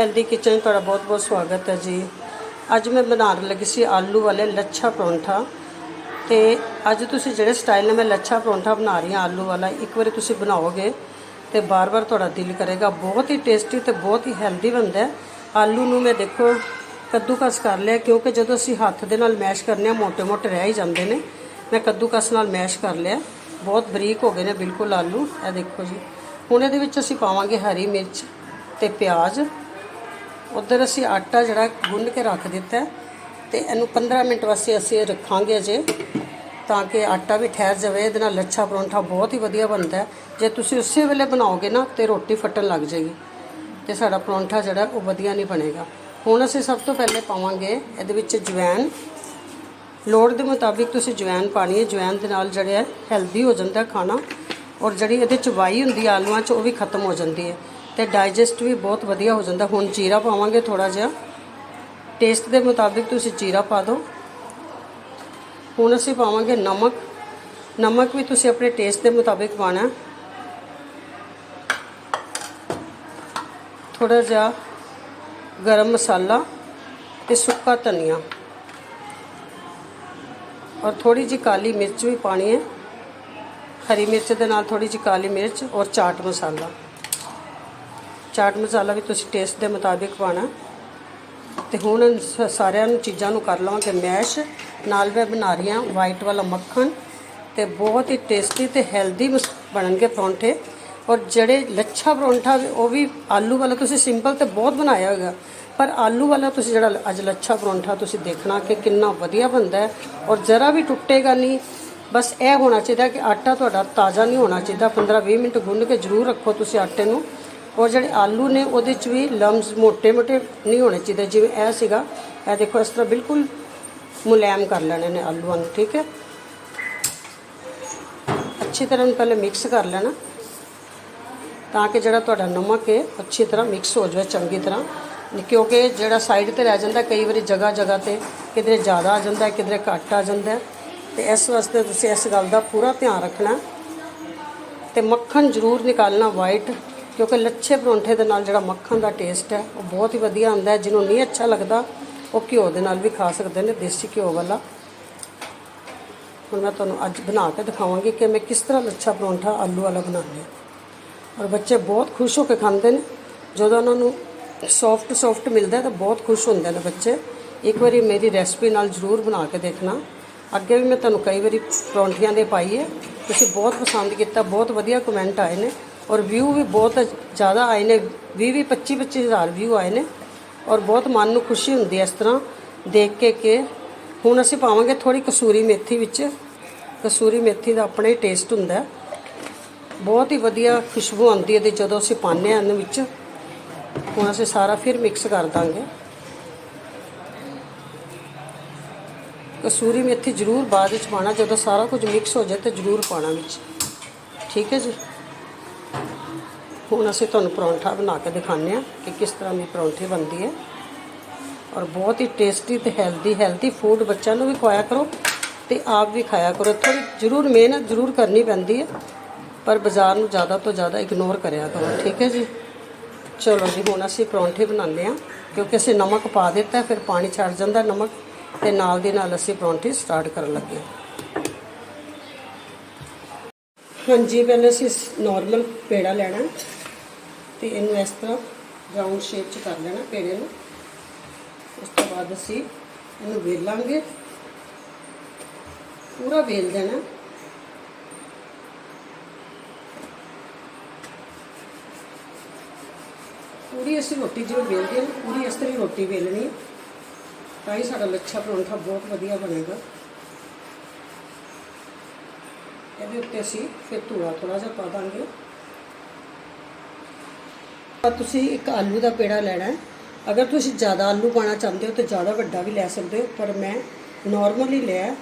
Healthy kitchen ਤੁਹਾਡਾ ਬਹੁਤ-ਬਹੁਤ ਸਵਾਗਤ ਹੈ ਜੀ। ਅੱਜ ਮੈਂ ਬਣਾਉਣ ਲੱਗੀ ਸੀ ਆਲੂ ਵਾਲੇ ਲੱਛਾ ਪਰੌਂਠਾ। ਤੇ ਅੱਜ ਤੁਸੀਂ ਜਿਹੜੇ ਸਟਾਈਲ ਨਾਲ ਮੈਂ ਲੱਛਾ ਪਰੌਂਠਾ ਬਣਾ ਰਹੀ ਹਾਂ, ਆਲੂ ਵਾਲਾ, ਇੱਕ ਵਾਰੀ ਤੁਸੀਂ ਬਣਾਓਗੇ ਤੇ ਬਾਰ-ਬਾਰ ਤੁਹਾਡਾ ਦਿਲ ਕਰੇਗਾ। ਬਹੁਤ ਹੀ ਟੇਸਟੀ ਤੇ ਬਹੁਤ ਹੀ ਹੈਲਦੀ ਬਣਦਾ ਆਲੂ ਨੂੰ ਮੈਂ ਦੇਖੋ ਕੱਦੂਕਸ ਕਰ ਲਿਆ, ਕਿਉਂਕਿ ਜਦੋਂ ਅਸੀਂ ਹੱਥ ਦੇ ਨਾਲ ਮੈਸ਼ ਕਰਨੇ ਆ ਮੋਟੇ ਮੋਟੇ ਰਹਿ ਹੀ ਜਾਂਦੇ ਨੇ। ਮੈਂ ਕੱਦੂਕਸ ਨਾਲ ਮੈਸ਼ ਕਰ ਲਿਆ। ਬਹੁਤ ਬਰੀਕ ਹੋ ਗਏ ਨੇ ਬਿਲਕੁਲ ਆਲੂ। ਇਹ ਦੇਖੋ ਜੀ। ਹੁਣ ਇਹਦੇ ਵਿੱਚ ਅਸੀਂ ਪਾਵਾਂਗੇ ਹਰੀ ਮਿਰਚ ਤੇ ਪਿਆਜ਼। ਉਧਰ ਅਸੀਂ ਆਟਾ ਜਿਹੜਾ ਗੁੰਨ ਕੇ ਰੱਖ ਦਿੱਤਾ ਹੈ ਤੇ ਇਹਨੂੰ 15 ਮਿੰਟ ਵਾਸਤੇ ਅਸੀਂ ਰੱਖਾਂਗੇ ਅਜੇ, ਤਾਂ ਕਿ ਆਟਾ ਵੀ ਠਹਿਰ ਜਾਵੇ, ਇਹਦੇ ਨਾਲ ਲੱਛਾ ਪਰੌਂਠਾ ਬਹੁਤ ਹੀ ਵਧੀਆ ਬਣਦਾ ਜੇ ਤੁਸੀਂ ਉਸੇ ਵੇਲੇ ਬਣਾਓਗੇ ਨਾ, ਤੇ ਰੋਟੀ ਫਟਣ ਲੱਗ ਜਾਏਗੀ ਤੇ ਸਾਡਾ ਪਰੌਂਠਾ ਜਿਹੜਾ, ਉਹ ਵਧੀਆ ਨਹੀਂ ਬਣੇਗਾ। ਹੁਣ ਅਸੀਂ ਸਭ ਤੋਂ ਪਹਿਲੇ ਪਾਵਾਂਗੇ ਇਹਦੇ ਵਿੱਚ ਜਵੈਨ ਲੋੜ ਦੇ ਮੁਤਾਬਿਕ ਤੁਸੀਂ ਜਵੈਨ ਪਾਣੀ ਹੈ ਜਵੈਨ ਦੇ ਨਾਲ ਜਿਹੜਾ ਹੈਲਦੀ ਹੋ ਜਾਂਦਾ ਖਾਣਾ। ਔਰ ਜਿਹੜੀ ਇਹਦੇ ਚ ਵਾਈ ਹੁੰਦੀ ਹੈ, ਆਲੂਆਂ 'ਚ, ਉਹ ਵੀ ਖਤਮ ਹੋ ਜਾਂਦੀ ਹੈ। ਤੇ ਡਾਈਜੈਸਟ ਵੀ ਬਹੁਤ ਵਧੀਆ ਹੋ ਜਾਂਦਾ। ਹੁਣ ਜੀਰਾ ਪਾਵਾਂਗੇ ਥੋੜਾ ਜਿਹਾ। ਟੇਸਟ ਦੇ ਮੁਤਾਬਿਕ ਤੁਸੀਂ ਜੀਰਾ ਪਾ ਦਿਓ। ਹੁਣ ਅਸੀਂ ਪਾਵਾਂਗੇ ਨਮਕ। ਨਮਕ ਵੀ ਤੁਸੀਂ ਆਪਣੇ ਟੇਸਟ ਦੇ ਮੁਤਾਬਿਕ ਪਾਣਾ ਥੋੜਾ ਜਿਹਾ ਗਰਮ ਮਸਾਲਾ ਤੇ ਸੁੱਕਾ ਧਨੀਆ। ਔਰ ਥੋੜੀ ਜੀ ਕਾਲੀ ਮਿਰਚ ਵੀ ਪਾਣੀ ਹੈ। ਹਰੀ ਮਿਰਚ ਦੇ ਨਾਲ ਥੋੜੀ ਜੀ ਕਾਲੀ ਮਿਰਚ ਔਰ ਚਾਟ ਮਸਾਲਾ। ਚਾਟ ਮਸਾਲਾ ਵੀ ਤੁਸੀਂ ਟੇਸਟ ਦੇ ਮੁਤਾਬਿਕ ਪਾਣਾ ਤੇ ਹੁਣ ਸ- ਸਾਰਿਆਂ ਨੂੰ ਚੀਜ਼ਾਂ ਨੂੰ ਕਰ ਲਵਾਂਗੇ ਮੈਸ਼। ਨਾਲ ਮੈਂ ਬਣਾ ਰਹੀ ਹਾਂ ਵਾਈਟ ਵਾਲਾ ਮੱਖਣ ਤੇ ਬਹੁਤ ਹੀ ਟੇਸਟੀ ਤੇ ਹੈਲਦੀ ਬਣਨਗੇ ਪਰੌਂਠੇ। ਔਰ ਜਿਹੜੇ ਲੱਛਾ ਪਰੌਂਠਾ ਉਹ ਵੀ ਆਲੂ ਵਾਲਾ ਤੁਸੀਂ ਸਿੰਪਲ ਤੇ ਬਹੁਤ ਬਣਾਇਆ ਹੋਗਾ ਪਰ ਆਲੂ ਵਾਲਾ ਤੁਸੀਂ ਜਿਹੜਾ ਅੱਜ ਲੱਛਾ ਪਰੌਂਠਾ ਤੁਸੀਂ ਦੇਖਣਾ ਕਿ ਕਿੰਨਾ ਵਧੀਆ ਬਣਦਾ ਹੈ। ਔਰ ਜ਼ਰਾ ਵੀ ਟੁੱਟੇਗਾ ਨਹੀਂ। ਬਸ ਇਹ ਹੋਣਾ ਚਾਹੀਦਾ ਕਿ ਆਟਾ ਤੁਹਾਡਾ ਤਾਜ਼ਾ ਨਹੀਂ ਹੋਣਾ ਚਾਹੀਦਾ। 15-20 ਮਿੰਟ ਗੁੰਨ ਕੇ ਜ਼ਰੂਰ ਰੱਖੋ ਤੁਸੀਂ ਆਟੇ ਨੂੰ। ਔਰ ਜਿਹੜੇ ਆਲੂ ਨੇ, ਉਹਦੇ 'ਚ ਵੀ ਲੰਮਸ ਮੋٹے-ਮੋٹے ਨਹੀਂ ਹੋਣੇ ਚਾਹੀਦੇ, ਜਿਵੇਂ ਇਹ ਸੀਗਾ। ਇਹ ਦੇਖੋ, ਇਸ ਤਰ੍ਹਾਂ ਬਿਲਕੁਲ ਮੁਲਾਇਮ ਕਰ ਲੈਣੇ ਨੇ ਆਲੂਆਂ ਨੂੰ, ਠੀਕ ਹੈ? ਅੱਛੀ ਤਰ੍ਹਾਂ ਪਹਿਲੇ ਮਿਕਸ ਕਰ ਲੈਣਾ, ਤਾਂ ਕਿ ਜਿਹੜਾ ਤੁਹਾਡਾ ਨਮਕ ਹੈ, ਅੱਛੀ ਤਰ੍ਹਾਂ ਮਿਕਸ ਹੋ ਜਾਵੇ, ਚੰਗੀ ਤਰ੍ਹਾਂ। ਕਿਉਂਕਿ ਜਿਹੜਾ ਸਾਈਡ ਤੇ ਰਹਿ ਜਾਂਦਾ, ਕਈ ਵਾਰੀ ਜਗ੍ਹਾ ਜਗ੍ਹਾ ਤੇ ਕਿਧਰੇ ਜ਼ਿਆਦਾ ਆ ਜਾਂਦਾ, ਕਿਧਰੇ ਘੱਟ ਆ ਜਾਂਦਾ। ਤੇ ਇਸ ਵਾਸਤੇ ਤੁਸੀਂ ਇਸ ਗੱਲ ਦਾ ਪੂਰਾ ਧਿਆਨ ਰੱਖਣਾ। ਤੇ ਮੱਖਣ ਜ਼ਰੂਰ ਨਿਕਾਲਣਾ ਵਾਈਟ ਕਿਉਂਕਿ ਲੱਛੇ ਪਰੌਂਠੇ ਦੇ ਨਾਲ ਜਿਹੜਾ ਮੱਖਣ ਦਾ ਟੇਸਟ ਹੈ, ਉਹ ਬਹੁਤ ਹੀ ਵਧੀਆ ਆਉਂਦਾ ਹੈ। ਜਿਹਨੂੰ ਨਹੀਂ ਅੱਛਾ ਲੱਗਦਾ, ਉਹ ਘਿਓ ਦੇ ਨਾਲ ਵੀ ਖਾ ਸਕਦੇ ਨੇ, ਦੇਸੀ ਘਿਓ ਵਾਲਾ। ਹੁਣ ਮੈਂ ਤੁਹਾਨੂੰ ਅੱਜ ਬਣਾ ਕੇ ਦਿਖਾਵਾਂਗੀ ਕਿ ਮੈਂ ਕਿਸ ਤਰ੍ਹਾਂ ਲੱਛਾ ਪਰੌਂਠਾ ਆਲੂ ਵਾਲਾ ਬਣਾਉਂਦੀ ਹਾਂ। ਔਰ ਬੱਚੇ ਬਹੁਤ ਖੁਸ਼ ਹੋ ਕੇ ਖਾਂਦੇ ਨੇ। ਜਦੋਂ ਉਹਨਾਂ ਨੂੰ ਸੌਫਟ ਸੌਫਟ ਮਿਲਦਾ ਤਾਂ ਬਹੁਤ ਖੁਸ਼ ਹੁੰਦੇ ਨੇ ਬੱਚੇ। ਇੱਕ ਵਾਰੀ ਮੇਰੀ ਰੈਸਪੀ ਨਾਲ ਜ਼ਰੂਰ ਬਣਾ ਕੇ ਦੇਖਣਾ। ਅੱਗੇ ਵੀ ਮੈਂ ਤੁਹਾਨੂੰ ਕਈ ਵਾਰੀ ਪਰੌਂਠੀਆਂ ਦੇ ਪਾਈ ਹੈ। ਤੁਸੀਂ ਬਹੁਤ ਪਸੰਦ ਕੀਤਾ, ਬਹੁਤ ਵਧੀਆ ਕਮੈਂਟ ਆਏ ਨੇ। ਔਰ ਵਿਊ ਵੀ ਬਹੁਤ ਜ਼ਿਆਦਾ ਆਏ ਨੇ 20 20 25 25 ਹਜ਼ਾਰ ਵਿਊ ਆਏ ਨੇ ਔਰ ਬਹੁਤ ਮਨ ਨੂੰ ਖੁਸ਼ੀ ਹੁੰਦੀ ਹੈ ਇਸ ਤਰ੍ਹਾਂ ਦੇਖ ਕੇ ਕਿ ਹੁਣ ਅਸੀਂ ਪਾਵਾਂਗੇ ਥੋੜੀ ਕਸੂਰੀ ਮੇਥੀ ਵਿੱਚ। ਕਸੂਰੀ ਮੇਥੀ ਦਾ ਆਪਣਾ ਹੀ ਟੇਸਟ ਹੁੰਦਾ ਬਹੁਤ ਹੀ ਵਧੀਆ ਖੁਸ਼ਬੂ ਆਉਂਦੀ ਹੈ ਤੇ ਜਦੋਂ ਅਸੀਂ ਪਾਉਂਦੇ ਹਾਂ ਇਹਨੂੰ ਵਿੱਚ। ਹੁਣ ਅਸੀਂ ਸਾਰਾ ਫਿਰ ਮਿਕਸ ਕਰ ਦਾਂਗੇ। ਕਸੂਰੀ ਮੇਥੀ ਜ਼ਰੂਰ ਬਾਅਦ ਵਿੱਚ ਪਾਣਾ ਜਦੋਂ ਸਾਰਾ ਕੁਝ ਮਿਕਸ ਹੋ ਜਾਏ ਤੇ ਜ਼ਰੂਰ ਪਾਣਾ ਵਿੱਚ। ਠੀਕ ਹੈ ਜੀ? ਹੁਣ ਅਸੀਂ ਤੁਹਾਨੂੰ ਪਰੌਂਠਾ ਬਣਾ ਕੇ ਦਿਖਾਉਂਦੇ ਹਾਂ ਕਿ ਕਿਸ ਤਰ੍ਹਾਂ ਦੀ ਪਰੌਂਠੀ ਬਣਦੀ ਹੈ। ਔਰ ਬਹੁਤ ਹੀ ਟੇਸਟੀ ਤੇ ਹੈਲਦੀ ਹੈਲਦੀ ਫੂਡ ਬੱਚਿਆਂ ਨੂੰ ਵੀ ਖਵਾਇਆ ਕਰੋ ਤੇ ਆਪ ਵੀ ਖਾਇਆ ਕਰੋ। ਥੋੜੀ ਜ਼ਰੂਰ ਮਿਹਨਤ ਜ਼ਰੂਰ ਕਰਨੀ ਪੈਂਦੀ ਹੈ, ਪਰ ਬਾਜ਼ਾਰ ਨੂੰ ਜ਼ਿਆਦਾ ਤੋਂ ਜ਼ਿਆਦਾ ਇਗਨੋਰ ਕਰਿਆ ਕਰੋ, ਠੀਕ ਹੈ ਜੀ? ਚਲੋ ਜੀ, ਹੁਣ ਅਸੀਂ ਪਰੌਂਠੇ ਬਣਾਉਂਦੇ ਹਾਂ, ਕਿਉਂਕਿ ਅਸੀਂ ਨਮਕ ਪਾ ਦਿੱਤਾ, ਫਿਰ ਪਾਣੀ ਛੱਡ ਜਾਂਦਾ ਨਮਕ ਤੇ ਨਾਲ ਦੀ ਨਾਲ ਅਸੀਂ ਪਰੌਂਠੇ ਸਟਾਰਟ ਕਰਨ ਲੱਗੇ ਹਾਂਜੀ, ਪਹਿਲੇ ਅਸੀਂ ਨਾਰਮਲ ਪੇੜਾ ਲੈਣਾ ਤੇ ਇਹਨੂੰ ਇਸ ਤਰ੍ਹਾਂ ਰਾਉਂਡ ਸ਼ੇਪ ਚ ਕਰ ਲੈਣਾ ਪੇੜੇ ਨੂੰ। ਉਸ ਤੋਂ ਬਾਅਦ ਅਸੀਂ ਇਹਨੂੰ ਵੇਲਾਂਗੇ। ਪੂਰਾ ਵੇਲ ਦੇਣਾ। ਪੂਰੀ ਅਸੀਂ ਰੋਟੀ ਜਿਵੇਂ ਵੇਲਦੇ ਹਾਂ, ਪੂਰੀ ਇਸ ਤਰ੍ਹਾਂ ਹੀ ਰੋਟੀ ਵੇਲਣੀ ਤਾਂ ਹੀ ਸਾਡਾ ਲੱਛਾ ਪਰੌਂਠਾ ਬਹੁਤ ਵਧੀਆ ਬਣੇਗਾ। ਇਹਦੇ ਉੱਤੇ ਅਸੀਂ ਫਿਰ ਧੂਆ ਥੋੜਾ ਜਿਹਾ ਪਾ ਦਾਂਗੇ। ਤਾਂ ਤੁਸੀਂ ਇੱਕ ਆਲੂ ਦਾ ਪੇੜਾ ਲੈਣਾ ਹੈ। ਅਗਰ ਤੁਸੀਂ ਜ਼ਿਆਦਾ ਆਲੂ ਪਾਣਾ ਚਾਹੁੰਦੇ ਹੋ ਤਾਂ ਜ਼ਿਆਦਾ ਵੱਡਾ ਵੀ ਲੈ ਸਕਦੇ ਹੋ, ਪਰ ਮੈਂ ਨਾਰਮਲੀ ਲਿਆ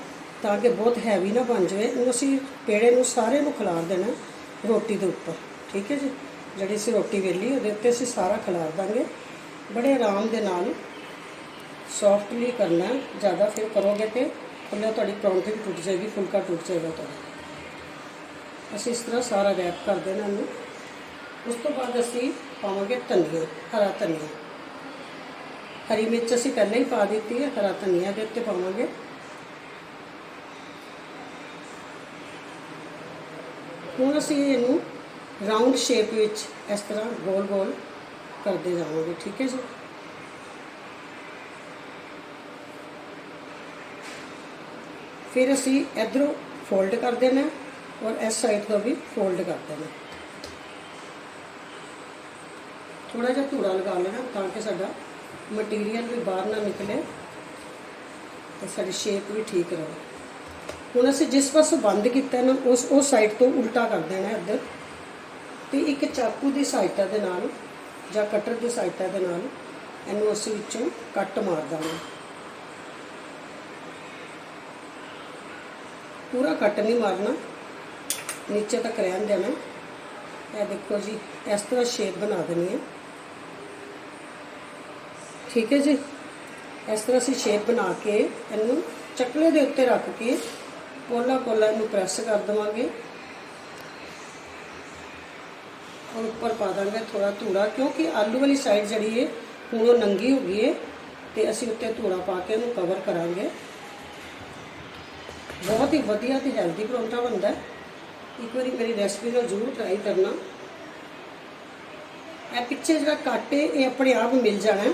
ਤਾਂ ਕਿ ਬਹੁਤ ਹੈਵੀ ਨਾ ਬਣ ਜਾਵੇ। ਇਹਨੂੰ ਅਸੀਂ ਪੇੜੇ ਨੂੰ ਸਾਰੇ ਨੂੰ ਖਿਲਾਰ ਦੇਣਾ ਰੋਟੀ ਦੇ ਉੱਪਰ, ਠੀਕ ਹੈ ਜੀ? ਜਿਹੜੀ ਅਸੀਂ ਰੋਟੀ ਵੇਲੀ, ਉਹਦੇ ਉੱਤੇ ਅਸੀਂ ਸਾਰਾ ਖਿਲਾਰ ਦਾਂਗੇ। ਬੜੇ ਆਰਾਮ ਦੇ ਨਾਲ ਸੌਫਟਲੀ ਕਰਨਾ ਜ਼ਿਆਦਾ ਫਿਰ ਕਰੋਗੇ ਤੇ ਥੱਲੇ ਤੁਹਾਡੀ ਪਰੌਂਠੀ ਵੀ ਟੁੱਟ ਜਾਏਗੀ, ਫੁਲਕਾ ਟੁੱਟ ਜਾਏਗਾ ਤੁਹਾਡਾ। ਅਸੀਂ ਇਸ ਤਰ੍ਹਾਂ ਸਾਰਾ ਰੈਪ ਕਰ ਦੇਣਾ ਇਹਨੂੰ ਉਸ ਤੋਂ ਬਾਅਦ ਅਸੀਂ ਪਾਵਾਂਗੇ ਧਨੀਆ ਹਰਾ ਧਨੀਆ ਹਰੀ ਮਿਰਚ ਅਸੀਂ ਪਹਿਲਾਂ ਹੀ ਪਾ ਦਿੱਤੀ ਹੈ, ਹਰਾ ਧਨੀਆ ਦੇ ਉੱਤੇ ਪਾਵਾਂਗੇ। ਹੁਣ ਅਸੀਂ ਇਹਨੂੰ ਰਾਉਂਡ ਸ਼ੇਪ ਵਿੱਚ ਇਸ ਤਰ੍ਹਾਂ ਗੋਲ ਗੋਲ ਕਰਦੇ ਜਾਵਾਂਗੇ, ਠੀਕ ਹੈ ਜੀ? ਫਿਰ ਅਸੀਂ ਇਧਰੋਂ ਫੋਲਡ ਕਰ ਦੇਣਾ ਔਰ ਇਸ ਸਾਈਡ ਤੋਂ ਵੀ ਫੋਲਡ ਕਰ ਦੇਣਾ ਥੋੜਾ ਜਿਹਾ ਧੂੜਾ ਲਗਾ ਲੈਣਾ ਤਾਂ ਕਿ ਸਾਡਾ ਮਟੀਰੀਅਲ ਵੀ ਬਾਹਰ ਨਾ ਨਿਕਲੇ ਤੇ ਸਾਡੀ ਸ਼ੇਪ ਵੀ ਠੀਕ ਰਹੇ। ਹੁਣ ਅਸੀਂ ਜਿਸ ਪਾਸੋਂ ਬੰਦ ਕੀਤਾ ਨਾ, ਉਸ ਉਹ ਸਾਈਡ ਤੋਂ ਉਲਟਾ ਕਰ ਦੇਣਾ ਇੱਧਰ ਤੇ ਇੱਕ ਚਾਕੂ ਦੀ ਸਹਾਇਤਾ ਦੇ ਨਾਲ ਜਾਂ ਕਟਰ ਦੀ ਸਹਾਇਤਾ ਦੇ ਨਾਲ ਇਹਨੂੰ ਅਸੀਂ ਵਿੱਚੋਂ ਕੱਟ ਮਾਰ ਦਾਂਗੇ ਪੂਰਾ ਕੱਟ ਨਹੀਂ ਮਾਰਨਾ, ਨੀਚੇ ਤੱਕ ਰਹਿਣ ਦੇਣਾ। ਇਹ ਦੇਖੋ ਜੀ, ਇਸ ਤਰ੍ਹਾਂ ਸ਼ੇਪ ਬਣਾ ਦੇਣੀ ਹੈ। ਠੀਕ ਹੈ ਜੀ? ਇਸ ਤਰ੍ਹਾਂ ਅਸੀਂ ਸ਼ੇਪ ਬਣਾ ਕੇ ਇਹਨੂੰ ਚੱਕਲੇ ਦੇ ਉੱਤੇ ਰੱਖ ਕੇ ਕੋਲਾ ਕੋਲਾ ਇਹਨੂੰ ਪ੍ਰੈਸ ਕਰ ਦਵਾਂਗੇ। ਔਰ ਉੱਪਰ ਪਾ ਦਾਂਗੇ ਥੋੜਾ ਧੂੜਾ, ਕਿਉਂਕਿ ਆਲੂ ਵਾਲੀ ਸਾਈਡ ਜਿਹੜੀ ਹੈ ਹੁਣ ਉਹ ਨੰਗੀ ਹੋ ਗਈ ਹੈ ਤੇ ਅਸੀਂ ਉੱਤੇ ਧੂੜਾ ਪਾ ਕੇ ਇਹਨੂੰ ਕਵਰ ਕਰਾਂਗੇ। ਬਹੁਤ ਹੀ ਵਧੀਆ ਤੇ ਹੈਲਦੀ ਪਰੌਂਠਾ ਬਣਦਾ। ਇੱਕ ਵਾਰੀ ਮੇਰੀ ਰੈਸਪੀ ਨੂੰ ਜ਼ਰੂਰ ਟਰਾਈ ਕਰਨਾ। ਇਹ ਪਿੱਛੇ ਜਿਹੜਾ ਕੱਟ ਹੈ ਇਹ ਆਪਣੇ ਆਪ ਮਿਲ ਜਾਣਾ।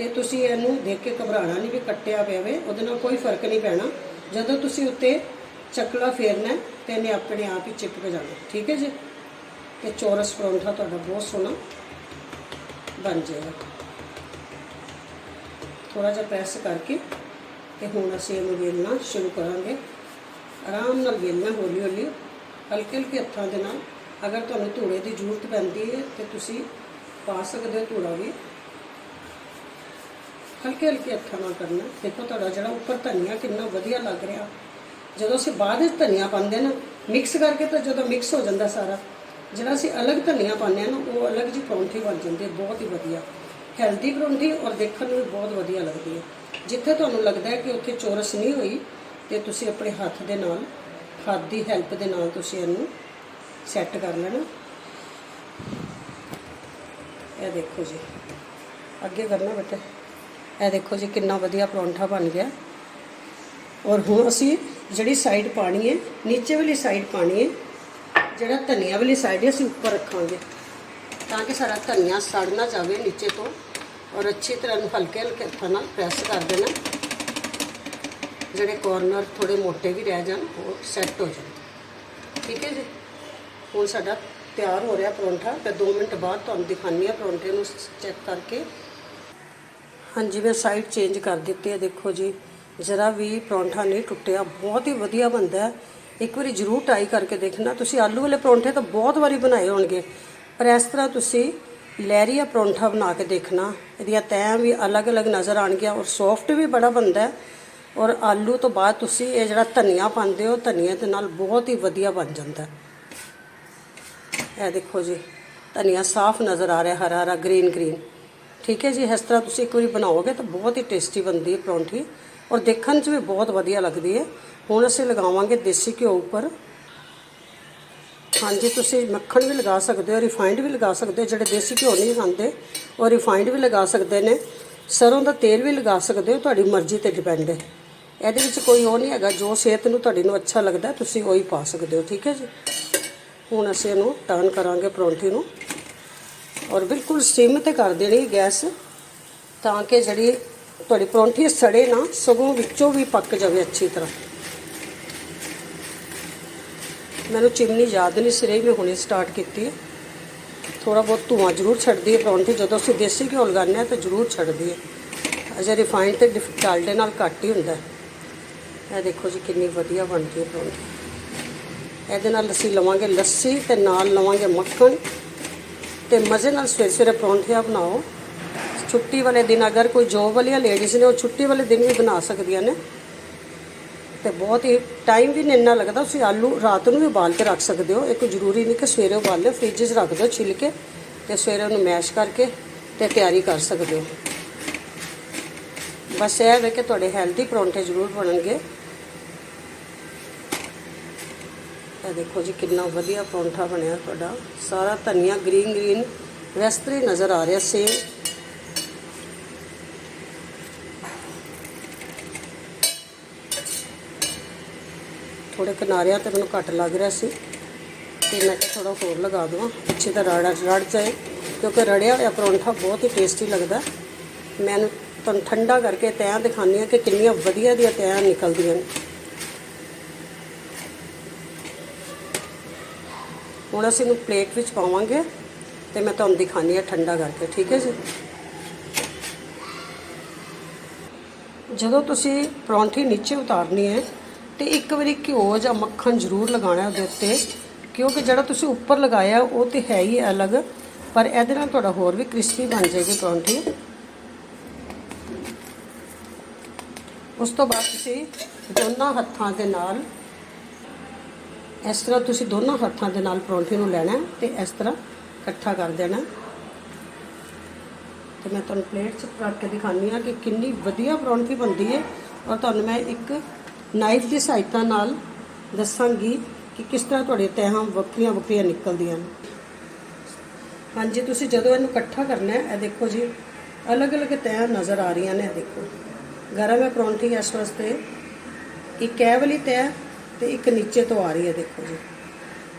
ਹੈ ਤੁਸੀਂ ਇਹਨੂੰ ਦੇਖ ਕੇ ਘਬਰਾਣਾ ਨਹੀਂ ਵੀ ਕੱਟਿਆ ਪਿਆ ਵੇ, ਉਹਦੇ ਨਾਲ ਕੋਈ ਫ਼ਰਕ ਨਹੀਂ ਪੈਣਾ। ਜਦੋਂ ਤੁਸੀਂ ਉੱਤੇ ਚੱਕਲਾ ਫੇਰਨਾ ਹੈ ਤੇ ਇਹਨੇ ਆਪਣੇ ਆਪ ਹੀ ਚਿਪਕ ਜਾਣਾ। ਠੀਕ ਹੈ ਜੀ? ਤੇ ਚੌਰਸ ਪਰੌਂਠਾ ਤੁਹਾਡਾ ਬਹੁਤ ਸੋਹਣਾ ਬਣ ਜਾਏਗਾ। ਥੋੜਾ ਜਿਹਾ ਪ੍ਰੈਸ ਕਰਕੇ ਤੇ ਹੁਣ ਅਸੀਂ ਇਹਨੂੰ ਵੇਲਣਾ ਸ਼ੁਰੂ ਕਰਾਂਗੇ। ਆਰਾਮ ਨਾਲ ਵੇਲਣਾ ਹੌਲੀ ਹੌਲੀ ਹਲਕੇ ਹਲਕੇ ਹੱਥਾਂ ਦੇ ਨਾਲ। ਅਗਰ ਤੁਹਾਨੂੰ ਧੂੜੇ ਦੀ ਜ਼ਰੂਰਤ ਪੈਂਦੀ ਹੈ ਤੇ ਤੁਸੀਂ ਪਾ ਸਕਦੇ ਹੋ ਧੂੜਾ ਵੀ। ਹਲਕੇ ਹਲਕੇ ਹੱਥਾਂ ਨਾਲ ਕਰਨਾ। ਦੇਖੋ ਤੁਹਾਡਾ ਜਿਹੜਾ ਉੱਪਰ ਧਨੀਆ ਕਿੰਨਾ ਵਧੀਆ ਲੱਗ ਰਿਹਾ। ਜਦੋਂ ਅਸੀਂ ਬਾਅਦ ਵਿੱਚ ਧਨੀਆ ਪਾਉਂਦੇ ਨਾ ਮਿਕਸ ਕਰਕੇ ਤਾਂ ਜਦੋਂ ਮਿਕਸ ਹੋ ਜਾਂਦਾ ਸਾਰਾ, ਜਿਹੜਾ ਅਸੀਂ ਅਲੱਗ ਧਨੀਆ ਪਾਉਂਦੇ ਆ ਨਾ, ਉਹ ਅਲੱਗ ਜਿਹੀ ਪਰੌਂਠੀ ਬਣ ਜਾਂਦੀ ਹੈ ਬਹੁਤ ਹੀ ਵਧੀਆ। ਹੈਲਦੀ ਪਰੌਂਠੀ ਔਰ ਦੇਖਣ ਨੂੰ ਵੀ ਬਹੁਤ ਵਧੀਆ ਲੱਗਦੀ ਹੈ ਜਿੱਥੇ ਤੁਹਾਨੂੰ ਲੱਗਦਾ ਹੈ ਕਿ ਉੱਥੇ ਚੋਰਸ ਨਹੀਂ ਹੋਈ, ਤੇ ਤੁਸੀਂ ਆਪਣੇ ਹੱਥ ਦੇ ਨਾਲ, ਹੱਥ ਦੀ ਹੈਲਪ ਦੇ ਨਾਲ ਤੁਸੀਂ ਇਹਨੂੰ ਸੈੱਟ ਕਰ ਲੈਣਾ। ਇਹ ਦੇਖੋ ਜੀ। ਅੱਗੇ ਕਰਨਾ ਬੇਟਾ। ਇਹ ਦੇਖੋ ਜੀ ਕਿੰਨਾ ਵਧੀਆ ਪਰੌਂਠਾ ਬਣ ਗਿਆ। ਔਰ ਹੁਣ ਅਸੀਂ ਜਿਹੜੀ ਸਾਈਡ ਪਾਣੀ ਹੈ, ਨੀਚੇ ਵਾਲੀ ਸਾਈਡ ਪਾਣੀ ਹੈ, ਜਿਹੜਾ ਧਨੀਆ ਵਾਲੀ ਸਾਈਡ ਹੈ, ਅਸੀਂ ਉੱਪਰ ਰੱਖਾਂਗੇ ਤਾਂ ਕਿ ਸਾਰਾ ਧਨੀਆ ਸੜ ਨਾ ਜਾਵੇ ਨੀਚੇ ਤੋਂ। ਔਰ ਅੱਛੀ ਤਰ੍ਹਾਂ ਨੂੰ ਹਲਕੇ ਹਲਕੇ ਹੱਥਾਂ ਨਾਲ ਪ੍ਰੈਸ ਕਰ ਦੇਣਾ। ਜਿਹੜੇ ਕੋਰਨਰ ਥੋੜੇ ਮੋਟੇ ਵੀ ਰਹਿ ਜਾਣ, ਉਹ ਸੈੱਟ ਹੋ ਜਾਣ। ਠੀਕ ਹੈ ਜੀ? ਹੁਣ ਸਾਡਾ ਤਿਆਰ ਹੋ ਰਿਹਾ ਪਰੌਂਠਾ। ਤੇ 2 ਮਿੰਟ ਬਾਅਦ ਤੁਹਾਨੂੰ ਦਿਖਾਉਂਦੀ ਹਾਂ ਪਰੌਂਠੇ ਨੂੰ ਚੈੱਕ ਕਰਕੇ। ਹਾਂਜੀ, ਮੈਂ ਸਾਈਡ ਚੇਂਜ ਕਰ ਦਿੱਤੀ ਹੈ, ਦੇਖੋ ਜੀ। ਜ਼ਰਾ ਵੀ ਪਰੌਂਠਾ ਨਹੀਂ ਟੁੱਟਿਆ। ਬਹੁਤ ਹੀ ਵਧੀਆ ਬਣਦਾ ਹੈ। ਇੱਕ ਵਾਰੀ ਜ਼ਰੂਰ ਟਰਾਈ ਕਰਕੇ ਦੇਖਣਾ। ਤੁਸੀਂ ਆਲੂ ਵਾਲੇ ਪਰੌਂਠੇ ਤਾਂ ਬਹੁਤ ਵਾਰੀ ਬਣਾਏ ਹੋਣਗੇ। ਪਰ ਇਸ ਤਰ੍ਹਾਂ ਤੁਸੀਂ ਲਹਿਰੀਆ ਪਰੌਂਠਾ ਬਣਾ ਕੇ ਦੇਖਣਾ। ਇਹਦੀਆਂ ਤੈਂ ਵੀ ਅਲੱਗ-ਅਲੱਗ ਨਜ਼ਰ ਆਣਗੀਆਂ ਔਰ ਸੌਫਟ ਵੀ ਬੜਾ ਬਣਦਾ ਔਰ ਆਲੂ ਤੋਂ ਬਾਅਦ ਤੁਸੀਂ ਇਹ ਜਿਹੜਾ ਧਨੀਆ ਪਾਉਂਦੇ ਹੋ ਧਨੀਆ ਦੇ ਨਾਲ ਬਹੁਤ ਹੀ ਵਧੀਆ ਬਣ ਜਾਂਦਾ ਇਹ ਦੇਖੋ ਜੀ, ਧਨੀਆ ਸਾਫ਼ ਨਜ਼ਰ ਆ ਰਿਹਾ ਹਰਾ ਹਰਾ ਗ੍ਰੀਨ ਗ੍ਰੀਨ ਠੀਕ ਹੈ ਜੀ, ਇਸ ਤਰ੍ਹਾਂ ਤੁਸੀਂ ਇੱਕ ਵਾਰੀ ਬਣਾਓਗੇ ਤਾਂ ਬਹੁਤ ਹੀ ਟੇਸਟੀ ਬਣਦੀ ਹੈ ਪਰੌਂਠੀ ਔਰ ਦੇਖਣ 'ਚ ਵੀ ਬਹੁਤ ਵਧੀਆ ਲੱਗਦੀ ਹੈ। ਹੁਣ ਅਸੀਂ ਲਗਾਵਾਂਗੇ ਦੇਸੀ ਘਿਓ ਉੱਪਰ। ਹਾਂਜੀ, ਤੁਸੀਂ ਮੱਖਣ ਵੀ ਲਗਾ ਸਕਦੇ ਹੋ ਰਿਫਾਈਨਡ ਵੀ ਲਗਾ ਸਕਦੇ ਹੋ, ਜਿਹੜੇ ਦੇਸੀ ਘਿਓ ਨਹੀਂ ਖਾਂਦੇ, ਉਹ ਰਿਫਾਈਂਡ ਵੀ ਲਗਾ ਸਕਦੇ ਨੇ। ਸਰੋਂ ਦਾ ਤੇਲ ਵੀ ਲਗਾ ਸਕਦੇ ਹੋ, ਤੁਹਾਡੀ ਮਰਜ਼ੀ ਤੇ ਡਿਪੈਂਡ ਹੈ। ਇਹਦੇ ਵਿੱਚ ਕੋਈ ਉਹ ਨਹੀਂ ਹੈਗਾ, ਜੋ ਸਿਹਤ ਨੂੰ ਤੁਹਾਡੀ ਨੂੰ ਅੱਛਾ ਲੱਗਦਾ, ਤੁਸੀਂ ਉਹੀ ਪਾ ਸਕਦੇ ਹੋ, ਠੀਕ ਹੈ ਜੀ। ਹੁਣ ਅਸੀਂ ਇਹਨੂੰ ਟਰਨ ਕਰਾਂਗੇ ਪਰੌਂਠੀ ਨੂੰ। ਔਰ ਬਿਲਕੁਲ ਸਿਮ ਤੇ ਕਰ ਦੇਣੀ ਗੈਸ, ਤਾਂ ਕਿ ਜਿਹੜੀ ਤੁਹਾਡੀ ਪਰੌਂਠੀ ਸੜੇ ਨਾ, ਸਗੋਂ ਵਿੱਚੋਂ ਵੀ ਪੱਕ ਜਾਵੇ ਅੱਛੀ ਤਰ੍ਹਾਂ। ਮੈਨੂੰ ਚਿਮਨੀ ਯਾਦ ਨਹੀਂ ਸੀ ਰਹੀ, ਮੈਂ ਹੁਣੇ ਸਟਾਰਟ ਕੀਤੀ। ਹੈ ਥੋੜਾ ਬਹੁਤ ਧੂਆਂ ਜ਼ਰੂਰ ਛੱਡਦੀ ਹੈ ਪਰੌਂਠੀ, ਜਦੋਂ ਅਸੀਂ ਦੇਸੀ ਘਿਓ ਲਗਾਉਂਦੇ ਹਾਂ ਤਾਂ ਜ਼ਰੂਰ ਛੱਡਦੀ ਹੈ। ਅਜੇ ਰਿਫਾਈਨਡ ਤੇ ਡਿਫ- ਡਾਲਡੇ ਨਾਲ ਘੱਟ ਹੀ ਹੁੰਦਾ ਇਹ ਦੇਖੋ ਜੀ ਕਿੰਨੀ ਵਧੀਆ ਬਣਦੀ ਹੈ ਪਰੌਂਠੀ। ਇਹਦੇ ਨਾਲ ਅਸੀਂ ਲਵਾਂਗੇ ਲੱਸੀ ਤੇ ਨਾਲ ਲਵਾਂਗੇ ਮੱਖਣ। ਤੇ ਮਜ਼ੇ ਨਾਲ ਸਵੇਰੇ ਸਵੇਰੇ ਪਰੌਂਠੀਆਂ ਬਣਾਓ। ਛੁੱਟੀ ਵਾਲੇ ਦਿਨ ਅਗਰ ਕੋਈ ਜੋਬ ਵਾਲੀਆਂ ਲੇਡੀਜ਼ ਨੇ ਉਹ ਛੁੱਟੀ ਵਾਲੇ ਦਿਨ ਵੀ ਬਣਾ ਸਕਦੀਆਂ ਨੇ। ਤੇ ਬਹੁਤ ਹੀ ਟਾਈਮ ਵੀ ਨਹੀਂ ਇੰਨਾ ਲੱਗਦਾ, ਤੁਸੀਂ ਆਲੂ ਰਾਤ ਨੂੰ ਵੀ ਉਬਾਲ ਕੇ ਰੱਖ ਸਕਦੇ ਹੋ। ਇਹ ਕੋਈ ਜ਼ਰੂਰੀ ਨਹੀਂ ਕਿ ਸਵੇਰੇ ਉਬਾਲ ਲਿਓ ਫ੍ਰਿਜ 'ਚ ਰੱਖ ਦਿਓ ਛਿੱਲ ਕੇ ਤੇ ਸਵੇਰੇ ਉਹਨੂੰ ਮੈਸ਼ ਕਰਕੇ ਤੇ ਤਿਆਰੀ ਕਰ ਸਕਦੇ ਹੋ। ਬਸ ਇਹ ਹੈ ਕਿ ਤੁਹਾਡੇ ਹੈਲਦੀ ਪਰੌਂਠੇ ਜ਼ਰੂਰ ਬਣਨਗੇ। ਇਹ ਦੇਖੋ ਜੀ, ਕਿੰਨਾ ਵਧੀਆ ਪਰੌਂਠਾ ਬਣਿਆ ਤੁਹਾਡਾ। ਸਾਰਾ ਧਨੀਆ ਗ੍ਰੀਨ ਗ੍ਰੀਨ ਵੈਸਤਰੀ ਨਜ਼ਰ ਆ ਰਿਹਾ ਸੇ ਥੋੜੇ ਕਿਨਾਰਿਆਂ ਤੇ ਮੈਨੂੰ ਘੱਟ ਲੱਗ ਰਿਹਾ ਸੀ, ਤੇ ਮੈਂ ਥੋੜਾ ਹੋਰ ਲਗਾ ਦਵਾਂ ਅੱਛੇ ਤਾਂ ਰੜ ਰੜ ਜਾਏ, ਕਿਉਂਕਿ ਰੜਿਆ ਹੋਇਆ ਪਰੌਂਠਾ ਬਹੁਤ ਹੀ ਟੇਸਟੀ ਲੱਗਦਾ। ਮੈਨੂੰ ਤੁਹਾਨੂੰ ਠੰਡਾ ਕਰਕੇ ਤੈਂ ਦਿਖਾਉਂਦੀ ਆ ਕਿ ਕਿੰਨੀਆਂ ਵਧੀਆ ਦੀਆਂ ਤੈਂ ਨਿਕਲਦੀਆਂ ਨੇ। ਹੁਣ ਅਸੀਂ ਇਹਨੂੰ ਪਲੇਟ ਵਿੱਚ ਪਾਵਾਂਗੇ ਤੇ ਮੈਂ ਤੁਹਾਨੂੰ ਦਿਖਾਉਂਦੀ ਹਾਂ ਠੰਡਾ ਕਰਕੇ, ਠੀਕ ਹੈ ਜੀ? ਜਦੋਂ ਤੁਸੀਂ ਪਰੌਂਠੀ ਨੀਚੇ ਉਤਾਰਨੀ ਹੈ ਤੇ ਇੱਕ ਵਾਰੀ ਘਿਓ ਜਾਂ ਮੱਖਣ ਜ਼ਰੂਰ ਲਗਾਉਣਾ ਉਹਦੇ ਉੱਤੇ, ਕਿਉਂਕਿ ਜਿਹੜਾ ਤੁਸੀਂ ਉੱਪਰ ਲਗਾਇਆ ਉਹ ਤੇ ਹੈ ਹੀ ਅਲੱਗ, ਪਰ ਇਹਦੇ ਨਾਲ ਤੁਹਾਡਾ ਹੋਰ ਵੀ ਕ੍ਰਿਸਪੀ ਬਣ ਜਾਏਗੀ ਪਰੌਂਠੀ। ਉਸ ਤੋਂ ਬਾਅਦ ਤੁਸੀਂ ਦੋਨਾਂ ਹੱਥਾਂ ਦੇ ਨਾਲ ਇਸ ਤਰ੍ਹਾਂ ਤੁਸੀਂ ਦੋਨਾਂ ਹੱਥਾਂ ਦੇ ਨਾਲ ਪਰੌਂਠੀ ਨੂੰ ਲੈਣਾ ਹੈ ਤੇ ਇਸ ਤਰ੍ਹਾਂ ਇਕੱਠਾ ਕਰ ਦੇਣਾ ਹੈ। ਤੇ ਮੈਂ ਤੁਹਾਨੂੰ ਪਲੇਟ 'ਚ ਰੱਖ ਕੇ ਦਿਖਾਉਂਦੀ ਹਾਂ ਕਿ ਕਿੰਨੀ ਵਧੀਆ ਪਰੌਂਠੀ ਬਣਦੀ ਹੈ ਔਰ ਤੁਹਾਨੂੰ ਮੈਂ ਇੱਕ ਨਾਈਫ ਦੀ ਸਹਾਇਤਾ ਨਾਲ ਦੱਸਾਂਗੀ ਕਿ ਕਿਸ ਤਰ੍ਹਾਂ ਤੁਹਾਡੇ ਤਹਾਂ ਵੱਖਰੀਆਂ ਵੱਖਰੀਆਂ ਨਿਕਲਦੀਆਂ ਨੇ ਹਾਂਜੀ, ਤੁਸੀਂ ਜਦੋਂ ਇਹਨੂੰ ਇਕੱਠਾ ਕਰਨਾ ਹੈ, ਇਹ ਦੇਖੋ ਜੀ, ਅਲੱਗ-ਅਲੱਗ ਤਹਾਂ ਨਜ਼ਰ ਆ ਰਹੀਆਂ ਨੇ, ਇਹ ਦੇਖੋ। ਗਰਮ ਹੈ ਪਰੌਂਠੀ ਇਸ ਵਾਸਤੇ। ਇੱਕ ਇਹ ਵਾਲੀ ਤਹਿ ਤੇ ਇੱਕ ਨੀਚੇ ਤੋਂ ਆ ਰਹੀ ਹੈ, ਦੇਖੋ ਜੀ।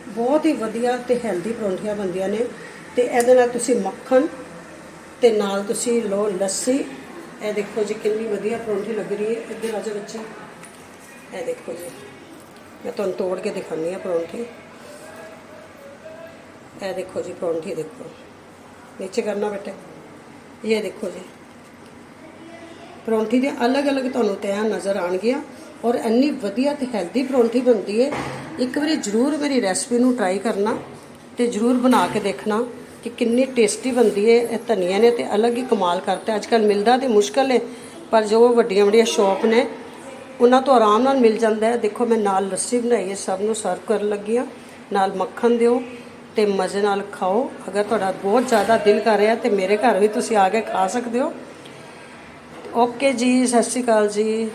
ਬਹੁਤ ਹੀ ਵਧੀਆ ਤੇ ਹੈਲਦੀ ਪਰੌਂਠੀਆਂ ਬਣਦੀਆਂ ਨੇ ਤੇ ਇਹਦੇ ਨਾਲ ਤੁਸੀਂ ਮੱਖਣ ਤੇ ਨਾਲ ਤੁਸੀਂ ਲੋ ਲੱਸੀ। ਇਹ ਦੇਖੋ ਜੀ, ਕਿੰਨੀ ਵਧੀਆ ਪਰੌਂਠੀ ਲੱਗ ਰਹੀ ਹੈ। ਇੱਧਰ ਆ ਜਾਓ ਬੱਚੇ ਇਹ ਦੇਖੋ ਜੀ, ਮੈਂ ਤੁਹਾਨੂੰ ਤੋੜ ਕੇ ਦਿਖਾਉਂਦੀ ਹਾਂ ਪਰੌਂਠੀ। ਇਹ ਦੇਖੋ ਜੀ, ਪਰੌਂਠੀ ਦੇਖੋ। ਨੀਚੇ ਕਰਨਾ ਬੇਟੇ। ਇਹ ਦੇਖੋ ਜੀ। ਪਰੌਂਠੀ ਦੇ ਅਲੱਗ-ਅਲੱਗ ਤੁਹਾਨੂੰ ਤੈਅ ਨਜ਼ਰ ਆਣਗੀਆਂ ਔਰ ਇੰਨੀ ਵਧੀਆ ਤੇ ਹੈਲਦੀ ਪਰੌਂਠੀ ਬਣਦੀ ਹੈ ਇੱਕ ਵਾਰੀ ਜ਼ਰੂਰ ਮੇਰੀ ਰੈਸਪੀ ਨੂੰ ਟਰਾਈ ਕਰਨਾ ਤੇ ਜ਼ਰੂਰ ਬਣਾ ਕੇ ਦੇਖਣਾ ਕਿ ਕਿੰਨੀ ਟੇਸਟੀ ਬਣਦੀ ਹੈ ਇਹ ਧਨੀਆ ਨੇ ਤੇ ਅਲੱਗ ਹੀ ਕਮਾਲ ਕਰਤਾ। ਅੱਜ ਕੱਲ ਮਿਲਦਾ ਤੇ ਮੁਸ਼ਕਲ ਹੈ ਪਰ ਜੋ ਵੱਡੀਆਂ ਵੱਡੀਆਂ ਸ਼ਾਪ ਨੇ, ਉਹਨਾਂ ਤੋਂ ਆਰਾਮ ਨਾਲ ਮਿਲ ਜਾਂਦਾ ਹੈ ਦੇਖੋ, ਮੈਂ ਨਾਲ ਲੱਸੀ ਬਣਾਈ ਹੈ ਸਭ ਨੂੰ ਸਰਵ ਕਰਨ ਲੱਗੀ ਹਾਂ ਨਾਲ ਮੱਖਣ ਦਿਓ ਤੇ ਮਜ਼ੇ ਨਾਲ ਖਾਓ। ਅਗਰ ਤੁਹਾਡਾ ਬਹੁਤ ਜ਼ਿਆਦਾ ਦਿਲ ਕਰ ਰਿਹਾ ਤੇ ਮੇਰੇ ਘਰ ਵੀ ਤੁਸੀਂ ਆ ਕੇ ਖਾ ਸਕਦੇ ਹੋ। ਓਕੇ ਜੀ, ਸਤਿ ਸ਼੍ਰੀ ਅਕਾਲ ਜੀ।